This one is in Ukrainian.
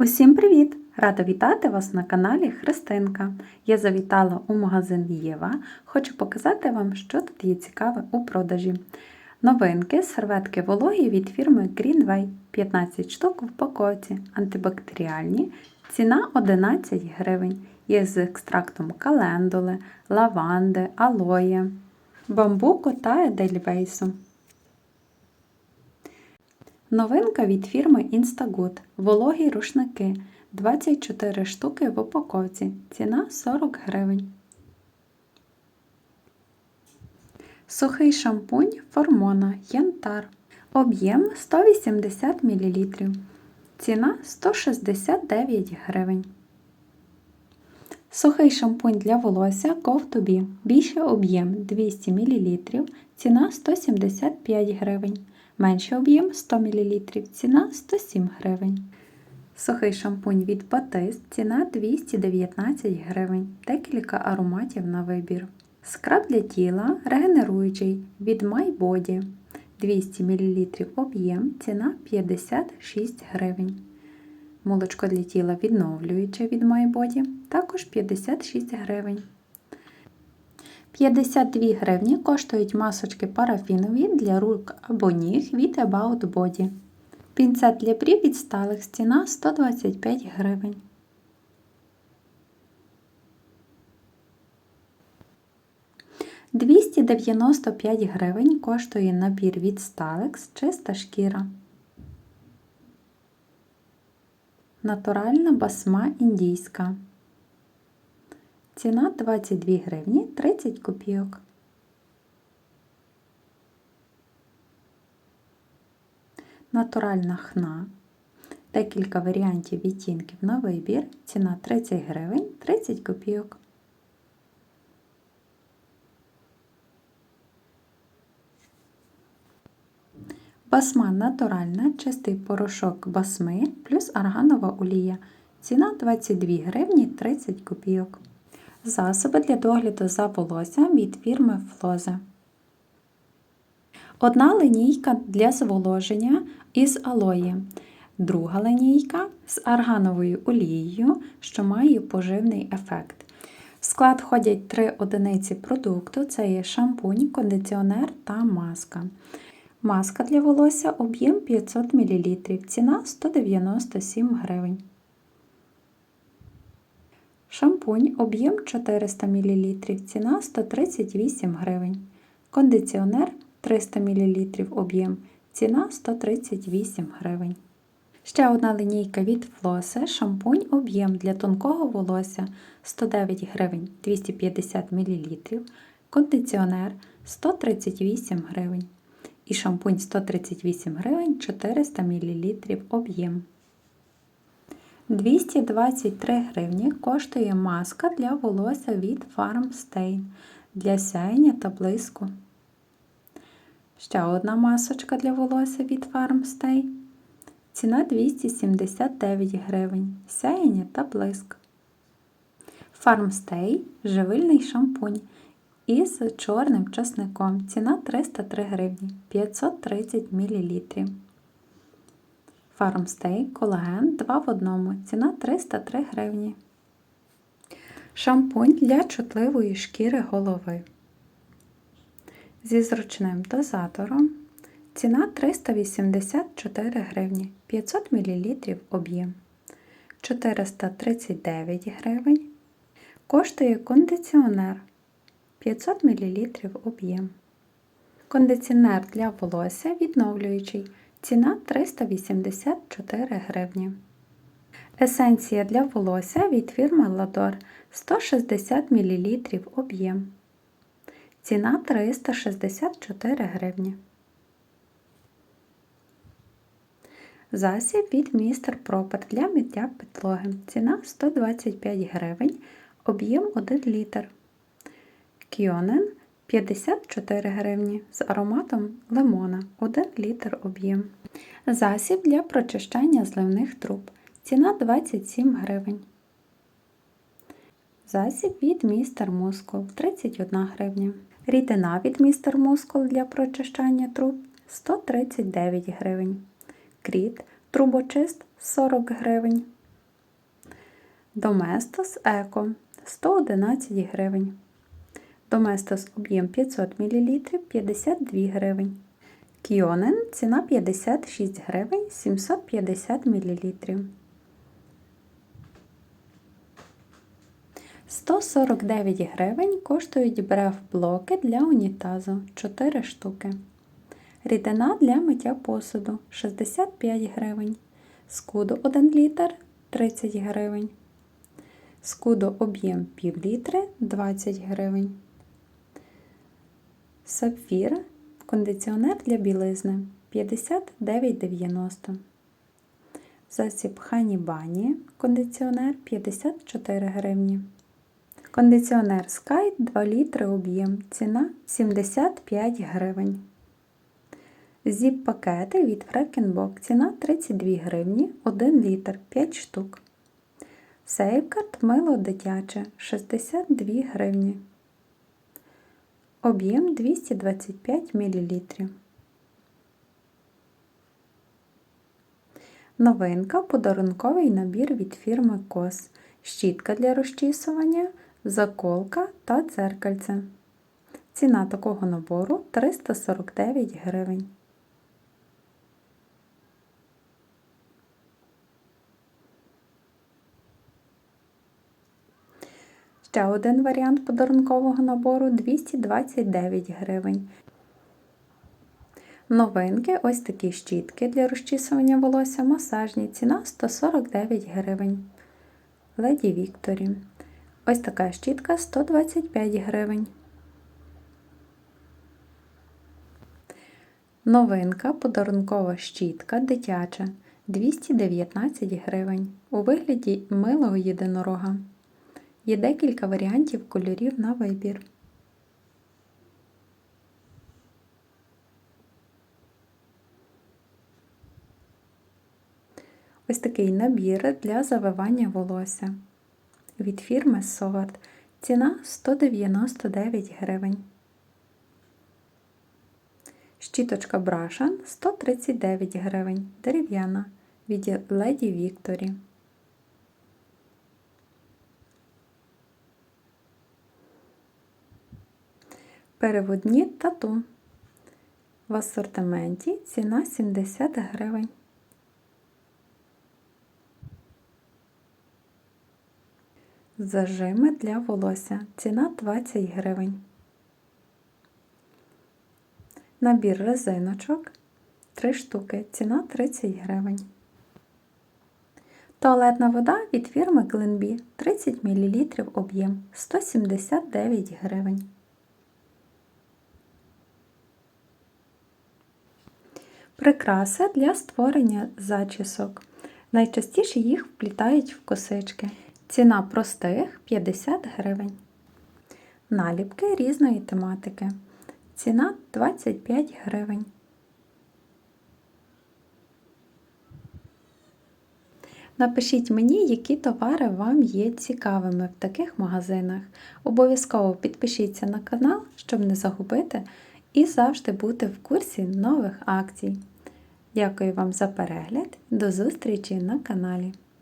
Усім привіт! Рада вітати вас на каналі Христинка. Я завітала у магазин Єва. Хочу показати вам, що тут є цікаве у продажі. Новинки, серветки вологі від фірми Greenway. 15 штук в упаковці, антибактеріальні. Ціна 11 гривень. Є з екстрактом календули, лаванди, алоє, бамбуку та едельвейсу. Новинка від фірми Instagood. Вологі рушники. 24 штуки в упаковці. Ціна 40 гривень. Сухий шампунь Формона Янтар. Об'єм 180 мл. Ціна 169 гривень. Сухий шампунь для волосся Go2B. Більший об'єм 200 мл. Ціна 175 гривень. Менший об'єм 100 мл. Ціна 107 гривень. Сухий шампунь від Batiste. Ціна 219 гривень. Декілька ароматів на вибір. Скраб для тіла регенеруючий від MyBody. 200 мл об'єм. Ціна 56 гривень. Молочко для тіла відновлююче від MyBody. Також 56 гривень. 52 гривні коштують масочки парафінові для рук або ніг від About Body. Пінцет для брів від сталих ціна 125 гривень. Двісті дев'яносто п'ять гривень коштує набір від Stalex чиста шкіра. Натуральна басма індійська. Ціна 22 гривні 30 копійок. Натуральна хна. Декілька варіантів відтінків на вибір. Ціна 30 гривень 30 копійок. Басма натуральна, чистий порошок басми плюс арганова олія. Ціна 22 гривні 30 копійок. Засоби для догляду за волоссям від фірми Флозе. Одна линійка для зволоження із алої. Друга линійка з аргановою олією, що має поживний ефект. В склад входять три одиниці продукту: це є шампунь, кондиціонер та маска. Маска для волосся об'єм 500 мл, ціна 197 гривень. Шампунь об'єм 400 мл, ціна 138 гривень. Кондиціонер 300 мл об'єм, ціна 138 гривень. Ще одна лінійка від Флосе, шампунь об'єм для тонкого волосся 109 гривень 250 мл, кондиціонер 138 гривень. І шампунь 138 гривень 400 мл об'єм. 223 гривні коштує маска для волосся від Farmstain для сяєння та блиску. Ще одна масочка для волосся від Farmstay. Ціна 279 гривень. Сяєння та блиск. Farmstay живильний шампунь із чорним часником. Ціна 303 гривні 530 мл. Farmstay колаген 2 в 1. Ціна 303 гривні. Шампунь для чутливої шкіри голови. Зі зручним дозатором. Ціна 384 гривні 500 мл об'єм. 439 гривень. Коштує кондиціонер 500 мл об'єм. Кондиціонер для волосся відновлюючий. Ціна 384 гривні. Есенція для волосся від фірми Ладор 160 мл об'єм. Ціна 364 гривні. Засіб від Містер Пропер для миття підлоги. Ціна 125 гривень, об'єм 1 літр. Кіонен 54 гривні з ароматом лимона 1 літр об'єм. Засіб для прочищання зливних труб. Ціна 27 гривень. Засіб від Містер Мускул 31 гривня. Рідина від Містер Мускул для прочищання труб 139 гривень. Кріт трубочист 40 гривень. Доместос Еко 111 гривень. Доместос об'єм 500 мл 52 гривень. Кіонен ціна 56 гривень 750 мл. 149 гривень коштують бреф-блоки для унітазу 4 штуки. Рідина для миття посуду 65 гривень. Скуду 1 літр 30 гривень. Скудо об'єм пів літри 20 гривень. Сапфір кондиціонер для білизни 59,90. Засіб Хані Бані кондиціонер 54 гривні. Кондиціонер Sky 2 літри об'єм. Ціна 75 гривень. Зіп-пакети від Фрекенбок. Ціна 32 гривні 1 літр 5 штук. Сейфкарт мило дитяче 62 гривні. Об'єм 225 мл. Новинка подарунковий набір від фірми Кос. Щітка для розчісування, заколка та дзеркальце. Ціна такого набору 349 гривень. Ще один варіант подарункового набору 229 гривень. Новинки ось такі щітки для розчісування волосся масажні. Ціна 149 гривень. Леді Вікторі. Ось така щітка 125 гривень. Новинка подарункова щітка дитяча 219 гривень. У вигляді милого єдинорога. Є декілька варіантів кольорів на вибір. Ось такий набір для завивання волосся від фірми Соварт. Ціна 199 гривень. Щіточка Брашан 139 гривень. Дерев'яна від Леді Вікторі. Переводні тату. В асортименті ціна 70 гривень. Зажими для волосся. Ціна 20 гривень. Набір резиночок 3 штуки. Ціна 30 гривень. Туалетна вода від фірми Glenbee 30 мл об'єм 179 гривень. Прикраси для створення зачісок. Найчастіше їх вплітають в косички. Ціна простих 50 гривень. Наліпки різної тематики. Ціна 25 гривень. Напишіть мені, які товари вам є цікавими в таких магазинах. Обов'язково підпишіться на канал, щоб не загубити і завжди бути в курсі нових акцій. Дякую вам за перегляд. До зустрічі на каналі!